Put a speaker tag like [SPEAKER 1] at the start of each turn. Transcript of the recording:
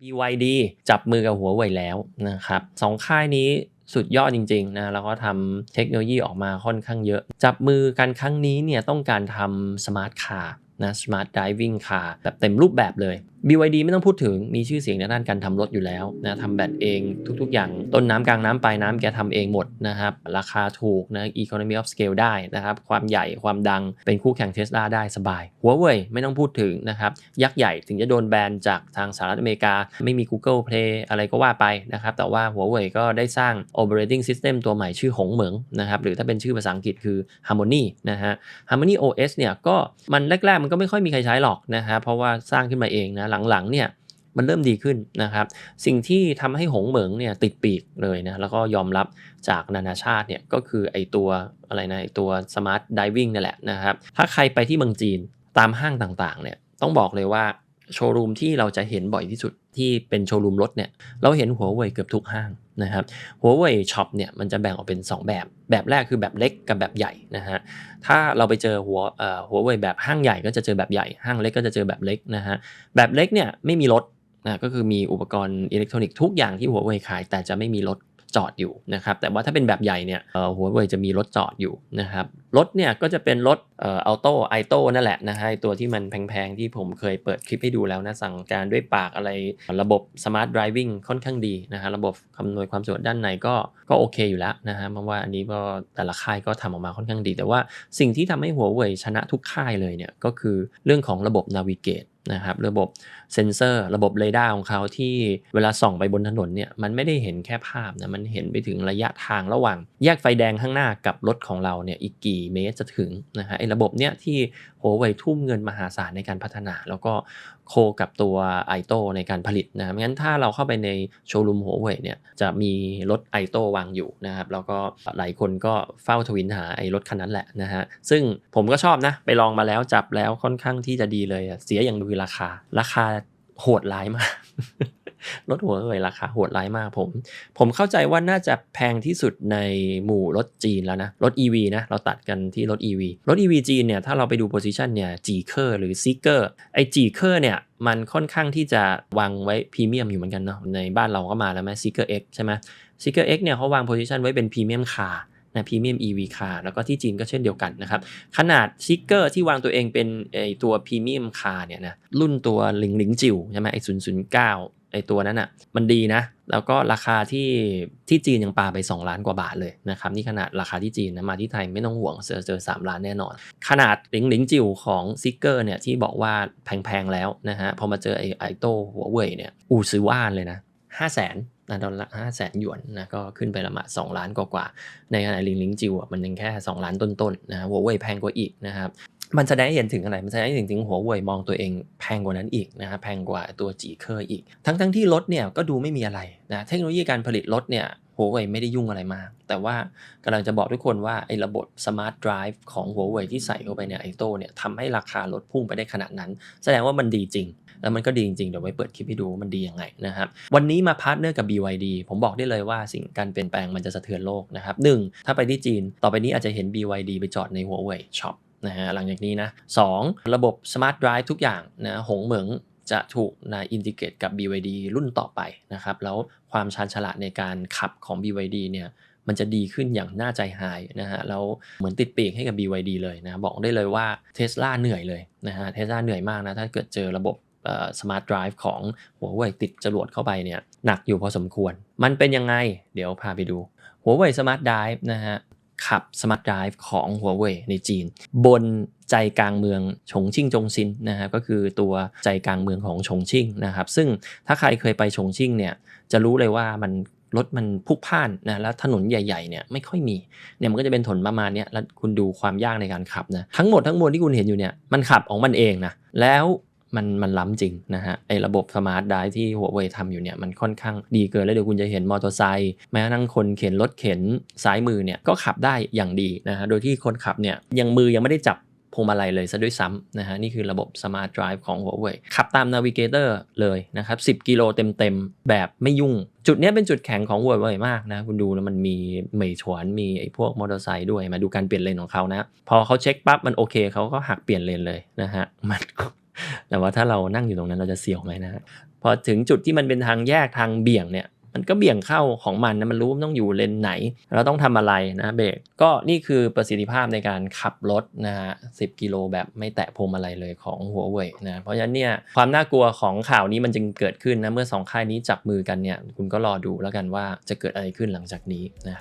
[SPEAKER 1] BYD จับมือกับหัวเว่ยแล้วนะครับสองค่ายนี้สุดยอดจริงๆนะแล้วก็ทำเทคโนโลยีออกมาค่อนข้างเยอะ จับมือกันครั้งนี้เนี่ยต้องการทำสมาร์ทคาร์ นะ smart driving car แบบเต็มรูปแบบเลย BYD ไม่ต้องพูดถึงมีชื่อเสียงในด้านการทำรถอยู่แล้วนะทำแบตเองทุกๆ อย่างต้นน้ำกลางน้ำปลายน้ำแกทำเองหมดนะครับ ราคาถูกนะ economy of scale ได้นะครับ ความใหญ่ความดังเป็นคู่แข่งเทสลาได้สบายหัวเว่ยไม่ต้องพูดถึงนะครับ ยักษ์ใหญ่ถึงจะโดนแบนจากทางสหรัฐอเมริกา ไม่มี Google Play อะไรก็ว่าไปนะครับ แต่ว่าหัวเว่ยก็ได้สร้าง operating system ตัวใหม่ชื่อหงเหมิงนะครับหรือถ้าเป็นชื่อภาษาอังกฤษคือ Harmony นะฮะ Harmony OS เนี่ยก็มันแรกๆมันก็ไม่ค่อยมีใครใช้หรอกนะครับเพราะว่าสร้างขึ้นมาเองนะหลังๆเนี่ยมันเริ่มดีขึ้นนะครับ สิ่งที่ทำให้หงเหมิงเนี่ยติดปีกเลยนะแล้วก็ยอมรับจากนานาชาติเนี่ยก็คือไอตัวอะไรนะไอตัวสมาร์ทดิวิ่งนี่แหละนะครับ ถ้าใครไปที่เมืองจีนตามห้างต่างๆเนี่ยต้องบอกเลยว่า โชว์รูมที่เราจะเห็นบ่อยที่สุดที่เป็นโชว์รูมรถเนี่ยเราเห็นหัวเว่ยเกือบทุกห้างนะครับหัวเว่ยช็อปเนี่ยมันจะแบ่งออกเป็น 2 แบบ แบบแรกคือแบบเล็กกับแบบใหญ่นะฮะถ้าเราไปเจอหัวเอ่อหัวเว่ยแบบห้างใหญ่ก็จะเจอแบบใหญ่ห้างเล็กก็จะเจอแบบเล็กนะฮะแบบเล็กเนี่ยไม่มีรถนะก็คือมีอุปกรณ์อิเล็กทรอนิกส์ทุกอย่างที่หัวเว่ยขาย แต่จะไม่มีรถจอดอยู่นะครับแต่ว่าถ้าเป็นแบบใหญ่เนี่ยหัวเว่ยจะมีรถจอดอยู่นะครับ รถเนี่ยก็จะเป็นรถเอ่ออัลโต้ไอโต้นั่นแหละนะฮะตัวที่มันแพงๆ ที่ผมเคยเปิดคลิปให้ดูแล้วนะ สั่งการด้วยปากอะไรระบบสมาร์ทดิริวิ่งค่อนข้างดีนะฮะระบบคำนวณความสะดวกด้านในก็ก็โอเคอยู่แล้วนะฮะเพราะว่าอันนี้ก็แต่ละค่ายก็ทำออกมาค่อนข้างดี แต่ว่าสิ่งที่ทำให้หัวเว่ยชนะทุกค่ายเลยเนี่ยก็คือเรื่องของระบบนาวิเกต นะครับระบบเซนเซอร์ ระบบเรดาร์ของเขาที่เวลาส่องไปบนถนนเนี่ยมันไม่ได้เห็นแค่ภาพนะมันเห็นไปถึงระยะทางระหว่าง แยกไฟแดงข้างหน้ากับรถของเราเนี่ยอีกกี่เมตรจะถึงนะฮะไอ้ระบบเนี้ยที่โหเว่ยทุ่มเงินมหาศาลในการพัฒนา แล้วก็โคกับตัวไอโตในการผลิตนะงั้นถ้าเราเข้าไปในโชว์รูมโหเว่ยเนี่ยจะมีรถไอโตวางอยู่นะครับแล้วก็หลายคนก็เฝ้าทวินหาไอ้รถคันนั้นแหละนะฮะซึ่งผมก็ชอบนะไปลองมาแล้วจับแล้วค่อนข้างที่จะดีเลยเสียอย่างดูคือราคา ราคาโหดร้ายมากรถหัวเว่ยราคาโหดร้ายมากผม ผมเข้าใจว่าน่าจะแพงที่สุดในหมู่รถจีนแล้วนะ รถ EV นะ เราตัดกันที่รถ EV รถ EV จีนเนี่ย ถ้าเราไปดูโพซิชันเนี่ยจีเคอร์หรือซีเกอร์ไอจีเคอร์เนี่ย มันค่อนข้างที่จะวางไว้พรีเมียมอยู่เหมือนกันเนาะในบ้านเราก็มาแล้วไหมซีเกอร์ X ใช่ไหมซีเกอร์ X เนี่ยเขาวางโพซิชันไว้เป็นพรีเมียมคาร์ นะพรีเมียม EV คาร์แล้วก็ที่จีนก็เช่นเดียวกันนะครับ ขนาดซิกเกอร์ที่วางตัวเองเป็นไอตัวพรีเมียมคาร์เนี่ยนะรุ่นตัวหลิงหลิงจิ๋วใช่ไหมไอศูนย์ศูนย์เก้าไอตัวนั้นอะ่ะมันดีนะ แล้วก็ราคาที่ที่จีนยังปาไป 2 ล้านกว่าบาทเลยนะครับ นี่ขนาดราคาที่จีนนะมาที่ไทยไม่ต้องห่วงเจอเจอ3ล้านแน่นอน ขนาดหลิงหลิงจิ๋วของซิกเกอร์เนี่ยที่บอกว่าแพงๆแล้วนะฮะพอมาเจอไอไอโต้หัวเว่ยเนี่ยอูซื้อว่านเลยนะ ห้าแสนนะดอลลาร์ห้าแสนหยวนนะก็ขึ้นไปละมาสองล้านกว่าๆในขณะลิงลิงจิวอะมันยังแค่ 2 ล้านต้นๆนะหัวเว่ยแพงกว่าอีกนะครับมันแสดงให้เห็นถึงอะไร มันแสดงให้เห็นถึงหัวเว่ยมองตัวเองแพงกว่านั้นอีกนะฮะแพงกว่าตัวจีเคอร์อีก ทั้งทั้งที่รถเนี่ยก็ดูไม่มีอะไรนะเทคโนโลยีการผลิตรถเนี่ย หัวเว่ยไม่ได้ยุ่งอะไรมาก แต่ว่ากำลังจะบอกทุกคนว่าไอ้ระบบ Smart Drive ของหัวเว่ยที่ใส่เข้าไปในไอโต้เนี่ยทำให้ราคารถพุ่งไปได้ขนาดนั้น แสดงว่ามันดีจริง แล้วมันก็ดีจริง เดี๋ยวไว้เปิดคลิปให้ดูว่ามันดียังไงนะครับวันนี้มาพาร์ทเนอร์กับ BYD ผมบอกได้เลยว่าสิ่งการเปลี่ยนแปลงมันจะสะเทือนโลกนะครับหนึ่งถ้าไปที่จีน ต่อไปนี้อาจจะเห็น BYD ไปจอดในหัวเว่ยช็อปนะฮะหลังจากนี้นะสองระบบ Smart Drive ทุกอย่างนะหงเหมือง จะถูกนะอินทิเกตกับ BYD รุ่นต่อไปนะครับแล้วความชาญฉลาดในการขับของ BYD เนี่ยมันจะดีขึ้นอย่างน่าใจหายนะฮะแล้วเหมือนติดปีกให้กับ BYD เลยนะบอกได้เลยว่า Tesla เหนื่อยเลยนะฮะ Tesla เหนื่อยมากนะถ้าเกิดเจอระบบสมาร์ทไดรฟ์ของหัวเว่ยติดจรวดเข้าไปเนี่ยหนักอยู่พอสมควร มันเป็นยังไง เดี๋ยวพาไปดูหัวเว่ยสมาร์ทไดรฟ์นะฮะ ขับสมาร์ทไดรฟ์ของหัวเว่ยในจีน บนใจกลางเมืองฉงชิ่งจงซินนะฮะก็คือตัวใจกลางเมืองของฉงชิ่งนะครับซึ่งถ้าใครเคยไปฉงชิ่งเนี่ยจะรู้เลยว่ามันรถมันพุกพล่านนะแล้วถนนใหญ่ๆเนี่ยไม่ค่อยมีเนี่ยมันก็จะเป็นถนนประมาณนี้แล้วคุณดูความยากในการขับนะทั้งหมดทั้งมวลที่คุณเห็นอยู่เนี่ยมันขับของมันเองนะแล้ว มันมันล้ำจริงนะฮะไอ้ระบบสมาร์ทไดที่หัวเว่ยทำอยู่เนี่ยมันค่อนข้างดีเกิน แล้วเดี๋ยวคุณจะเห็นมอเตอร์ไซค์แม้กระทั่งคนเข็นรถเข็นซ้ายมือเนี่ยก็ขับได้อย่างดีนะฮะโดยที่คนขับเนี่ยยังมือยังไม่ได้จับพวงมาลัยเลยซะด้วยซ้ำนะฮะนี่คือระบบ Smart Drive ของหัวเว่ยขับตาม Navigator เลยนะครับ 10 กิโลเต็มๆ แบบไม่ยุ่ง จุดนี้เป็นจุดแข็งของหัวเว่ยมากนะ คุณดูแล้วมันมีเหมยฉวนมีไอ้พวกมอเตอร์ไซค์ด้วยมาดูการเปลี่ยนเลนของเขานะ พอเขาเช็คปั๊บมันโอเคเขาก็หักเปลี่ยนเลนเลยนะฮะมัน แต่ว่าถ้าเรานั่งอยู่ตรงนั้นเราจะเสี่ยวไหมนะพอถึงจุดที่มันเป็นทางแยกทางเบี่ยงเนี่ย มันก็เบี่ยงเข้าของมันนะมันรู้ว่ามันต้องอยู่เลนไหน เราต้องทำอะไรนะเบรกก็นี่คือประสิทธิภาพในการขับรถนะฮะ10กิโลแบบไม่แตะพวงมาลัยเลยของหัวเว่ยนะเพราะฉะนั้นเนี่ยความน่ากลัวของข่าวนี้มันจึงเกิดขึ้นนะเมื่อสองค่ายนี้จับมือกันเนี่ยคุณก็รอดูแล้วกันว่าจะเกิดอะไรขึ้นหลังจากนี้นะ